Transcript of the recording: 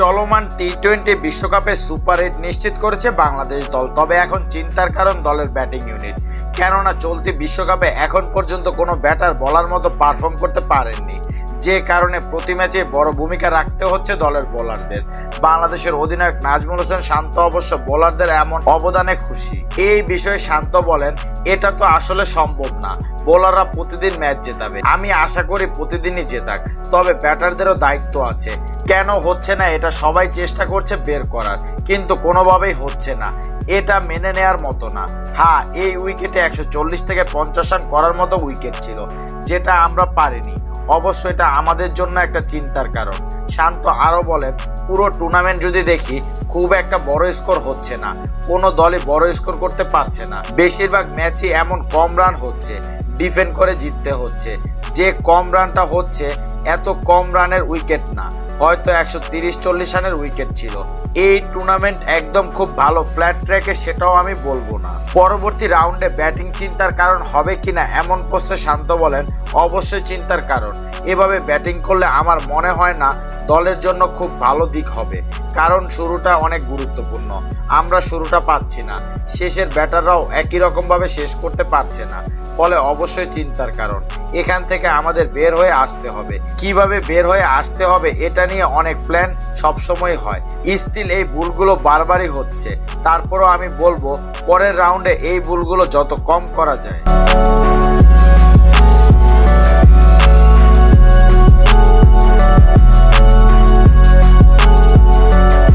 চলমান T twenty বিশ্বকাপে super eight নিশ্চিত করেছে বাংলাদেশ দল। তবে এখন চিন্তার কারণ দলের ব্যাটিং ইউনিট। কেননা চলতি বিশ্বকাপে এখন পর্যন্ত কোনো ব্যাটার বলার মতো পারফর্ম করতে পারেননি। যে কারণে প্রতি ম্যাচে বড় ভূমিকা রাখতে হচ্ছে দলের বোলারদের। বাংলাদেশের অধিনায়ক নাজমুল হোসেন শান্ত অবশ্য বোলারদের এমন অবদানে খুশি। এই বিষয়ে শান্ত বলেন, এটা তো আসলে সম্ভব না। বোলাররা প্রতিদিন ম্যাচ জেতাবে। আমি আশা করি প্রতিদিনই জেতাক। তবে ব্যাটারদেরও দায়িত্ব আছে। কেন হচ্ছে না এটা সবাই চেষ্টা করছে বের করার। কিন্তু কোনোভাবেই হচ্ছে না। এটা মেনে নেয়ার মতো না। হ্যাঁ এই উইকেটে একশো চল্লিশ থেকে পঞ্চাশ রান করার মতো উইকেট ছিল, যেটা আমরা পারিনি। অবশ্য এটা আমাদের জন্য একটা চিন্তার কারণ। শান্ত আরও বলেন, পুরো টুর্নামেন্ট যদি দেখি, খুব একটা বড় স্কোর হচ্ছে না। কোনো দলে বড় স্কোর করতে পারছে না। বেশিরভাগ ম্যাচই এমন কম রান হচ্ছে ডিফেন্ড করে জিততে হচ্ছে। যে কম রানটা হচ্ছে, এত কম রানের উইকেট না। হয়তো একশো তিরিশ, চল্লিশ রানের উইকেট ছিল। এই টুর্নামেন্ট একদম খুব ভালো ফ্ল্যাট ট্র্যাকে সেটাও আমি বলব না। পরবর্তী রাউন্ডে ব্যাটিং চিন্তার কারণ হবে কিনা এমন প্রশ্নে শান্ত বলেন, অবশ্যই চিন্তার কারণ। এভাবে ব্যাটিং করলে আমার মনে হয় না দলের জন্য খুব ভালো দিক হবে, কারণ শুরুটা অনেক গুরুত্বপূর্ণ। আমরা শুরুটা পাচ্ছি না, শেষের ব্যাটাররাও একই রকমভাবে শেষ করতে পারছে না। ফলে অবশ্যই চিন্তার কারণ। এখান থেকে আমাদের বের হয়ে আসতে হবে। কীভাবে বের হয়ে আসতে হবে এটা নিয়ে অনেক প্ল্যান সবসময় হয়। স্টিল এই ভুলগুলো বারবারই হচ্ছে। তারপরও আমি বলব, পরের রাউন্ডে এই ভুলগুলো যত কম করা যায়।